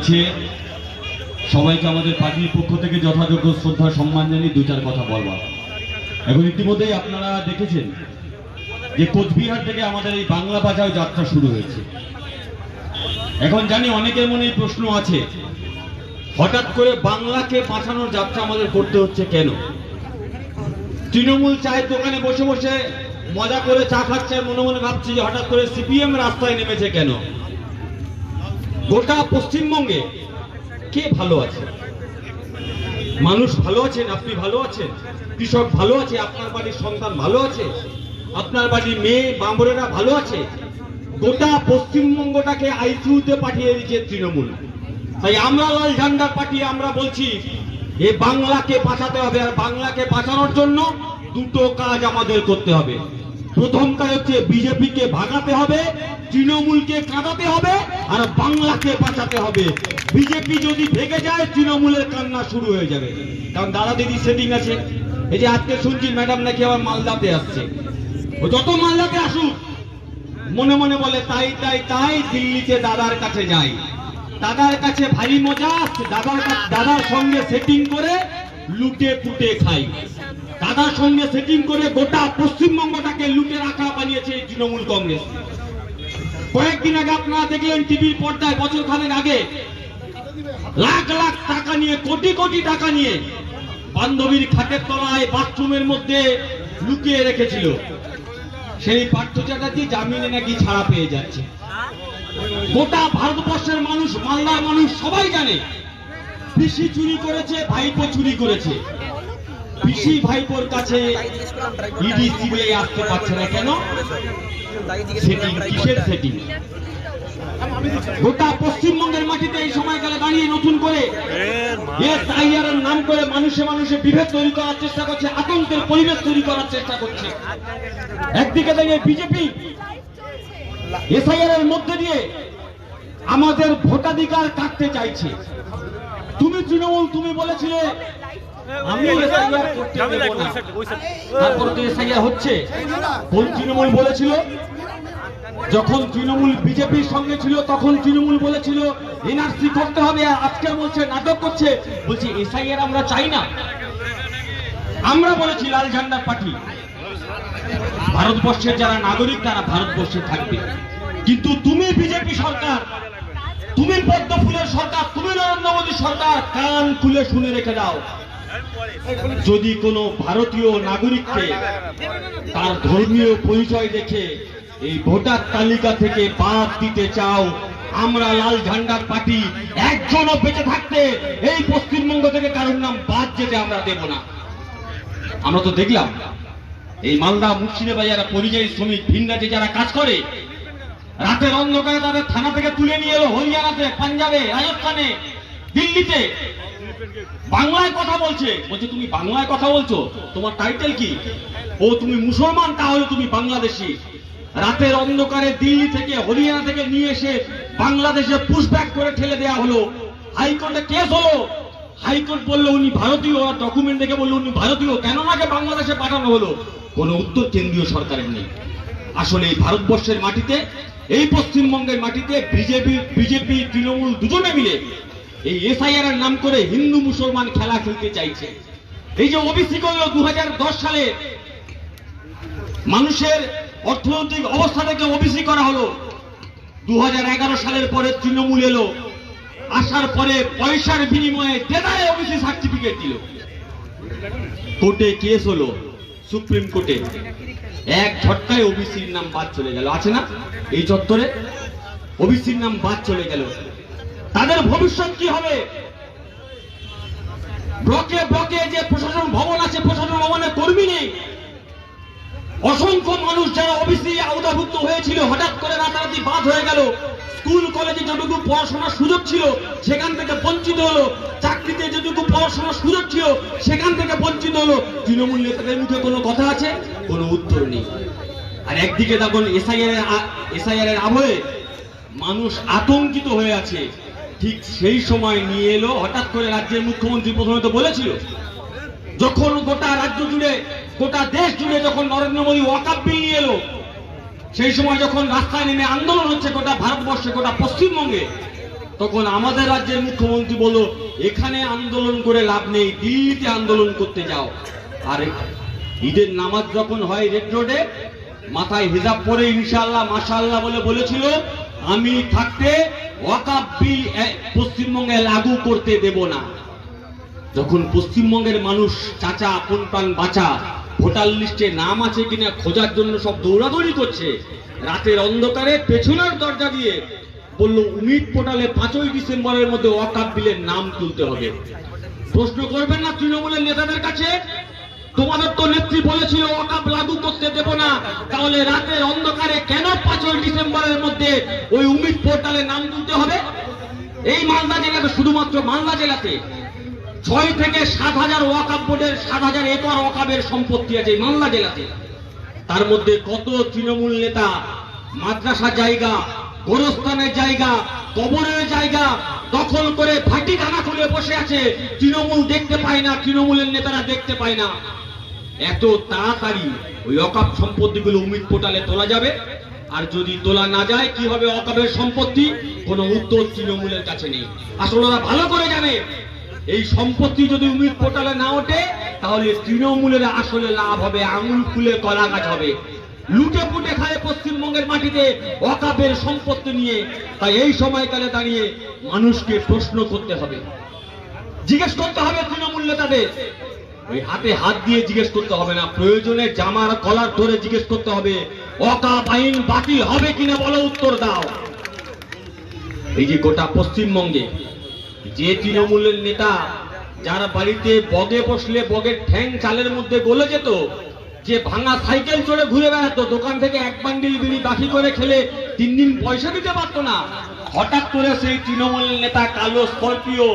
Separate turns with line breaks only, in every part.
আছে সবাইকে আমাদের পার্টির পক্ষ থেকে যথাযোগ্য শ্রদ্ধা, সম্মান জানিয়ে দু চার কথা বলবার। এখন ইতিমধ্যেই আপনারা দেখেছেন যে কোচবিহার থেকে আমাদের এই বাংলা বাজাও যাত্রা শুরু হয়েছে। এখন জানি অনেকের মনে প্রশ্ন আছে, হঠাৎ করে বাংলাকে বাঁচানোর যাত্রা আমাদের করতে হচ্ছে কেন? তৃণমূল চায়ের দোকানে বসে বসে মজা করে চা খাচ্ছে, মনে মনে ভাবছে যে হঠাৎ করে সিপিএম রাস্তায় নেমেছে কেন? গোটা পশ্চিমবঙ্গে কে ভালো আছে? মানুষ ভালো আছেন, আপনি ভালো আছেন? কৃষক ভালো আছে, আপনার বাড়ির সন্তান ভালো আছে? আপনার বাড়ির মেয়ে, বাঁবরেরা ভালো আছে? গোটা পশ্চিমবঙ্গটাকে আইসিউতে পাঠিয়ে দিয়েছে তৃণমূল। তাই আমরা লাল ঝান্ডার পাঠিয়ে আমরা বলছি, এ বাংলাকে বাঁচাতে হবে আর বাংলাকে বাঁচানোর জন্য দুটো কাজ আমাদের করতে হবে। প্রথম কাজ হচ্ছে বিজেপিকে ভাগাতে হবে, তৃণমূলকে কাঁদাতে হবে আর বাংলাকে বাঁচাতে হবে। বিজেপি যদি ভেগে যায়, তৃণমূলের কান্না শুরু হয়ে যাবে। কারণ দাদা দিদি সেটিং আছে। এই যে আজকে শুনছি ম্যাডাম নাকি আবার মালদাতে আসছে। ও যত মালদাতে আসুক, মনে মনে বলে, তাই তাই তাই দিল্লিতে দাদার কাছে যাই। দাদার কাছে ভারী মজা, দাদার দাদার সঙ্গে সেটিং করে লুটে পুটে খাই। দাদার সঙ্গে সেটিং করে গোটা পশ্চিমবঙ্গটাকে লুটে রাখা বানিয়েছে তৃণমূল কংগ্রেস। কয়েকদিন আগে আপনারা দেখলেন টিভির পর্দায় বছর খানেক আগে লাখ লাখ টাকা নিয়ে, কোটি কোটি টাকা নিয়ে বান্ধবীর খাটের তলায় বাথরুমের মধ্যে লুকিয়ে রেখেছিল। সেই পার্থ চ্যাটার্জি জামিনে নাকি ছাড়া পেয়ে যাচ্ছে। গোটা ভারতবর্ষের মানুষ, মালদার মানুষ সবাই জানে, পিসি চুরি করেছে, ভাইপো চুরি করেছে। পিসি ভাইপোর কাছে ইডি সিবিআই আসতে পারছে না কেন? সেটিং কিসের সেটিং গোটা পশ্চিমবঙ্গের মাটিতে এই সময়কালে দাঁড়িয়ে নতুন করে এর নাম করে মানুষে মানুষে বিভেদ তৈরি করার চেষ্টা করছে আতঙ্কের পরিবেশ তৈরি করার চেষ্টা করছে। একদিকে দাঁড়িয়ে বিজেপি এসআইআর এর মধ্যে দিয়ে আমাদের ভোটাধিকার কাটতে চাইছে। তুমি তৃণমূল তুমি বলেছিলে তারপর তো হচ্ছে। কোন তৃণমূল বলেছিল যখন তৃণমূল বিজেপির সঙ্গে ছিল তখন তৃণমূল বলেছিল এনআরসি করতে হবে আজকে বলছে নাটক করছে। বলছি এসআইআর আমরা চাই না। আমরা বলেছি লাল ঝান্ডার পার্টি। ভারতবর্ষের যারা নাগরিক তারা ভারতবর্ষে থাকবে। কিন্তু তুমি বিজেপি সরকার তুমি পদ্ম ফুলের সরকার তুমি নরেন্দ্র মোদী সরকার কান খুলে শুনে রেখে দাও। যদি কোনো ভারতীয় নাগরিককে তার ধর্মীয় পরিচয় দেখে এই ভোটার তালিকা থেকে বাদ দিতে চাও, আমরা লাল ঝান্ডার পার্টি একজনও বেঁচে থাকতে এই পশ্চিমবঙ্গ থেকে কারোর নাম বাদ যেতে আমরা দেব না। আমরা তো দেখলাম, এই মালদা মুর্শিদাবাজার পরিযায়ী শ্রমিক ভিনরাজে যারা কাজ করে, রাতের অন্ধকারে তাদের থানা থেকে তুলে নিয়ে এলো হরিয়ানাতে, পাঞ্জাবে, রাজস্থানে। দিল্লিতে বাংলায় কথা বলছে। বলছে, তুমি বাংলায় কথা বলছো? তোমার টাইটেল কি? ও, তুমি মুসলমান, তাহলে তুমি বাংলাদেশি। রাতের অন্ধকারে দিল্লি থেকে হরিয়ানা থেকে নিয়ে এসে বাংলাদেশে পুশব্যাক করে ঠেলে দেয়া হলো। হাইকোর্টে কেস হলো। হাইকোর্ট বলল, উনি ভারতীয়। আর ডকুমেন্ট দেখে বলল, উনি ভারতীয়। কেন নাকে বাংলাদেশে পাঠানো হলো? কোনো উত্তর কেন্দ্রীয় সরকারের নেই। আসলে এই ভারতবর্ষের মাটিতে, এই পশ্চিমবঙ্গের মাটিতে বিজেপি বিজেপি, তৃণমূল দুজনে মিলে এই এসআইআর এর নাম করে হিন্দু মুসলমান খেলা খেলতে চাইছে। এই যে ওবিসি করল দু সালে মানুষের অর্থনৈতিক অবস্থা থেকে ওবিসি করা হলো দু সালের পরে তৃণমূল এলো, আসার পরে পয়সার বিনিময়ে দেদারে ওবিসি সার্টিফিকেট দিল। কোর্টে কেস হলো, সুপ্রিম কোর্টে। এক ঝটকায় ওবিসির নাম বাদ চলে গেল। আছে না? এই চত্বরে? ওবিসির নাম বাদ চলে গেল। তাদের ভবিষ্যৎ কি হবে? ব্লকে ব্লকে যে প্রশাসন ভবন আছে, প্রশাসন ভবনে কর্মী নেই। অসংখ্য মানুষ যারা ওবিসি আওতাভুক্ত হয়েছিল, হঠাৎ করে রাতারাতি বাদ হয়ে গেল। স্কুল, কলেজে যেটুকু পড়াশোনার সুযোগ ছিল, সেখান থেকে বঞ্চিত হলো। চাকরিতে যেটুকু পড়াশোনার সুযোগ ছিল, সেখান থেকে বঞ্চিত হলো। তৃণমূল নেতাদের মুখে কোনো কথা আছে? কোনো উত্তর নেই। আর একদিকে তখন এসআইআর এসআইআর এর আবহে মানুষ আতঙ্কিত হয়ে আছে। ঠিক সেই সময় নিয়ে এলো, হঠাৎ করে রাজ্যের মুখ্যমন্ত্রী প্রথমে তো বলেছিল, যখন গোটা রাজ্য জুড়ে, গোটা দেশ জুড়ে যখন নরেন্দ্র মোদী ওয়াকাপ বিল নিয়ে এলো, সেই সময় যখন রাস্তায় নেমে আন্দোলন হচ্ছে গোটা ভারতবর্ষে, গোটা পশ্চিমবঙ্গে, তখন আমাদের রাজ্যের মুখ্যমন্ত্রী বলল, এখানে আন্দোলন করে লাভ নেই, দিল্লিতে আন্দোলন করতে যাও। আর ঈদের নামাজ যখন হয় রেড রোডে, মাথায় হিজাব পরে ইনশাআল্লাহ, মাশাআল্লাহ বলে বলেছিল, আমি থাকতে ওয়াকাব বিল পশ্চিমবঙ্গে লাগু করতে দেব না। যখন পশ্চিমবঙ্গের মানুষ চাচা আপন প্রাণ বাঁচা, ভোটার লিস্টে নাম আছে কিনা খোঁজার জন্য সব দৌড়াদৌড়ি করছে, রাতের অন্ধকারে পেছনের দরজা দিয়ে বলল উমিদ পোর্টালে পাঁচই ডিসেম্বরের মধ্যে ওয়াকাব বিলের নাম তুলতে হবে। প্রশ্ন করবেন না তৃণমূলের নেতাদের কাছে? তোমাদের তো নেত্রী বলেছিল ওয়াকাব লাগু করতে দেব না। তাহলে রাতের অন্ধকারে কেন পাঁচই ডিসেম্বরের মধ্যে ওই উমিদ পোর্টালে নাম তুলতে হবে? এই মালদা জেলাতে শুধুমাত্র মালদা জেলাতে। ছয় থেকে সাত হাজার ওয়াকাব বোর্ডের সাত হাজার একর ওয়াকাবের সম্পত্তি আছে মালদা জেলাতে। তার মধ্যে কত তৃণমূল নেতা মাদ্রাসা জায়গা, গোরস্থানের জায়গা, কবরের জায়গা, দখল করে ভাটি খানা খুলে বসে আছে। তৃণমূল দেখতে পায় না, তৃণমূলের নেতারা দেখতে পায় না। এত তাড়াতাড়ি ওই অকাপ সম্পত্তিগুলো উমিদ পোর্টালে তোলা যাবে? আর যদি তোলা না যায়, কি হবে অকাপের সম্পত্তি? কোনো উত্তর তৃণমূলের কাছে নেই। আসলে ওরা ভালো করে জানে, এই সম্পত্তি যদি উমিদ পোর্টালে না ওঠে, তাহলে তৃণমূলের আসলে লাভ হবে, আঙুল ফুলে কলা গাছ হবে। লুটে পুটে খায় পশ্চিমবঙ্গের মাটিতে অকাপের সম্পত্তি নিয়ে। তাই এই সময়কালে দাঁড়িয়ে মানুষকে প্রশ্ন করতে হবে। জিজ্ঞেস করতে হবে তৃণমূল নেতাদের ওই হাতে হাত দিয়ে জিজ্ঞেস করতে হবে না, প্রয়োজনে জামার কলার ধরে জিজ্ঞেস করতে হবে অকাপ আইন বাতিল হবে কিনা বলো উত্তর দাও। এই যে গোটা পশ্চিমবঙ্গে, যে তৃণমূলের নেতা যার বাড়িতে বগে বসলে বগের ঠ্যাং চালের মধ্যে গলে যেত, যে ভাঙা সাইকেল চড়ে ঘুরে বেড়াতো, দোকান থেকে এক বান্ডিল বিড়ি বাকি করে খেলে তিন দিন পয়সা দিতে পারতো না। হঠাৎ করে সেই তৃণমূলের নেতা কালো স্করপিও,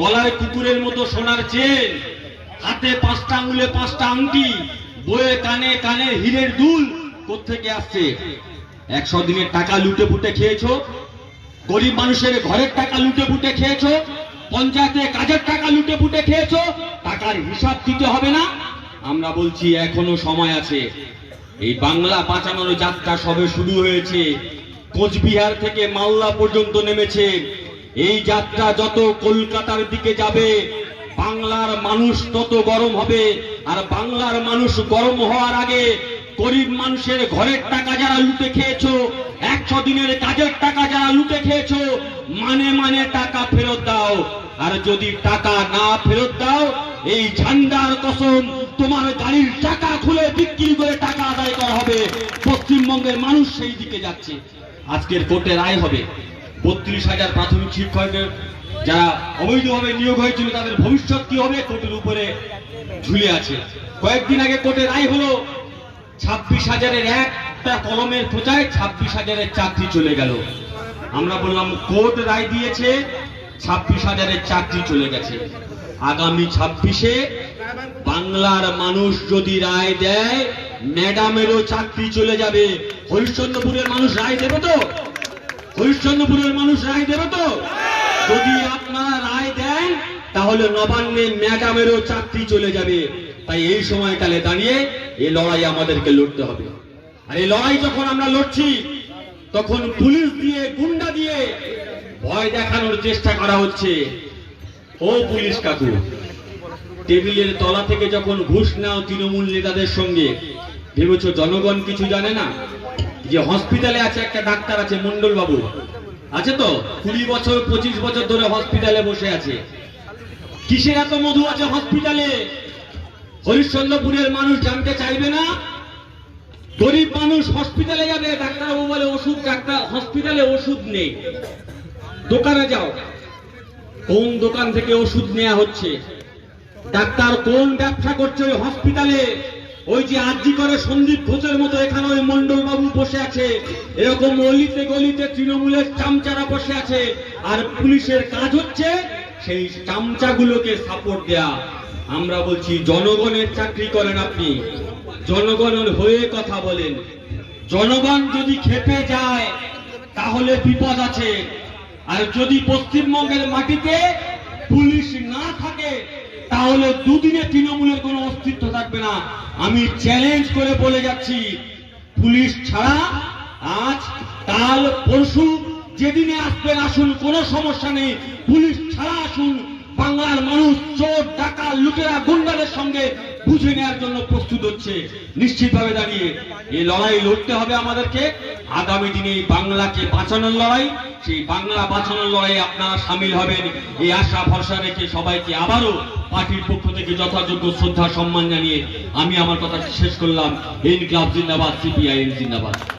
গলায় কুকুরের মতো সোনার চেন হাতে পাঁচটা আঙুলে পাঁচটা আংটি, বয়ে কানে কানে হীরের দুল কোথেকে আসছে? একশো দিনের টাকা লুটে পুটে খেয়েছো? গরিব মানুষের ঘরের টাকা লুটে পুটে খেয়েছো? পঞ্চায়েতে কাজের টাকা লুটে পুটে খেয়েছো? টাকার হিসাব দিতে হবে না? আমরা বলছি এখনও সময় আছে। এই বাংলা বাঁচানোর যাত্রা সবে শুরু হয়েছে। কোচবিহার থেকে মালদা পর্যন্ত নেমেছে। এই যাত্রা যত কলকাতার দিকে যাবে বাংলার মানুষ তত গরম হবে, আর বাংলার মানুষ গরম হওয়ার আগে গরিব মানুষের ঘরের টাকা যারা লুটে খেয়েছো, একশো দিনের কাজের টাকা যারা লুটে খেয়েছো মানে মানে টাকা ফেরত দাও। আর যদি টাকা না ফেরত দাও, এই ঝান্ডার কসম তোমার গাড়ির টাকা খুলে বিক্রি করে টাকা আদায় করা হবে। পশ্চিমবঙ্গের মানুষ সেই দিকে যাচ্ছে। আজকের কোর্টে রায় হবে। বত্রিশ হাজার প্রাথমিক শিক্ষকদের যারা অবৈধভাবে নিয়োগ হয়েছিল, তাদের ভবিষ্যৎ কি হবে? কোর্টের উপরে ঝুলে আছে। কয়েকদিন আগে কোর্টে রায় হলো, ছাব্বিশ হাজারের একটা কলমের খোঁজায় ছাব্বিশ হাজারের চাকরি চলে গেল। আমরা বললাম, কোর্ট রায় দিয়েছে, ছাব্বিশ হাজারের চাকরি চলে গেছে। আগামী ছাব্বিশে বাংলার মানুষ যদি রায় দেয়, ম্যাডামেরও চাকরি চলে যাবে। হরিশ্চন্দ্রপুরের মানুষ রায় দেবে তো? হরিশ্চন্দ্রপুরের মানুষ রায় দেবে তো? যদি আপনারা রায় দেন, তাহলে নবান্নে ম্যাডামেরও চাকরি চলে যাবে। তাই এই সময়কালে দাঁড়িয়ে এই লড়াই আমাদেরকে লড়তে হবে। আর এই লড়াই যখন আমরা লড়ছি, তখন পুলিশ দিয়ে, গুন্ডা দিয়ে ভয় দেখানোর চেষ্টা করা হচ্ছে। ও পুলিশ কাকু, টেবিলের তলা থেকে যখন ঘুষ নাও তৃণমূল নেতাদের সঙ্গে, ভেবেছ জনগণ কিছু জানে না? যে হসপিটালে আছে, একটা ডাক্তার আছে মন্ডল বাবু আছে তো? কুড়ি বছর, পঁচিশ বছর ধরে হসপিটালে বসে আছে। কিসের এত মধু আছে হসপিটালে হরিশ্চন্দ্রপুরের মানুষ জানতে চাইবে না? গরিব মানুষ হসপিটালে যাবে, ডাক্তারবাবু বলে ওষুধ, ডাক্তার হসপিটালে ওষুধ নেই। দোকানে যাও। কোন দোকান থেকে ওষুধ নেওয়া হচ্ছে? ডাক্তার কোন ব্যবসা করছে ওই হসপিটালে ওই যে আর্জি করে সন্দীপ ঘোষের মতো এখানে ওই মন্ডল বাবু বসে আছে। এরকম অলিতে গলিতে তৃণমূলের চামচারা বসে আছে। আর পুলিশের কাজ হচ্ছে সেই চামচাগুলোকে সাপোর্ট দেয়া। আমরা বলছি, জনগণের চাকরি করেন আপনি। জনগণের হয়ে কথা বলেন। জনগণ যদি খেপে যায়, তাহলে বিপদ আছে। আর যদি পশ্চিমবঙ্গের মাটিতে পুলিশ না থাকে তাহলে দুদিনে তৃণমূলের কোনো অস্তিত্ব থাকবে না। আমি চ্যালেঞ্জ করে বলে যাচ্ছি, পুলিশ ছাড়া আজ, কাল, পরশু যেদিনে আসবেন, আসুন, কোনো সমস্যা নেই। পুলিশ ছাড়া আসুন বাংলার মানুষ চোর ডাকা লুটেরা, গুন্ডাদের সঙ্গে বুঝে নেওয়ার জন্য প্রস্তুত হচ্ছে। নিশ্চিতভাবে দাঁড়িয়ে এই লড়াই লড়তে হবে আমাদেরকে। আগামী দিনে এই বাংলাকে বাঁচানোর লড়াই, সেই বাংলা বাঁচানোর লড়াই আপনারা সামিল হবেন। এই আশা, ভরসা রেখে সবাইকে আবারও পার্টির পক্ষ থেকে যথাযোগ্য শ্রদ্ধা, সম্মান জানিয়ে আমি আমার কথা শেষ করলাম। ইনকলাব জিন্দাবাদ, সিপিআইএম জিন্দাবাদ।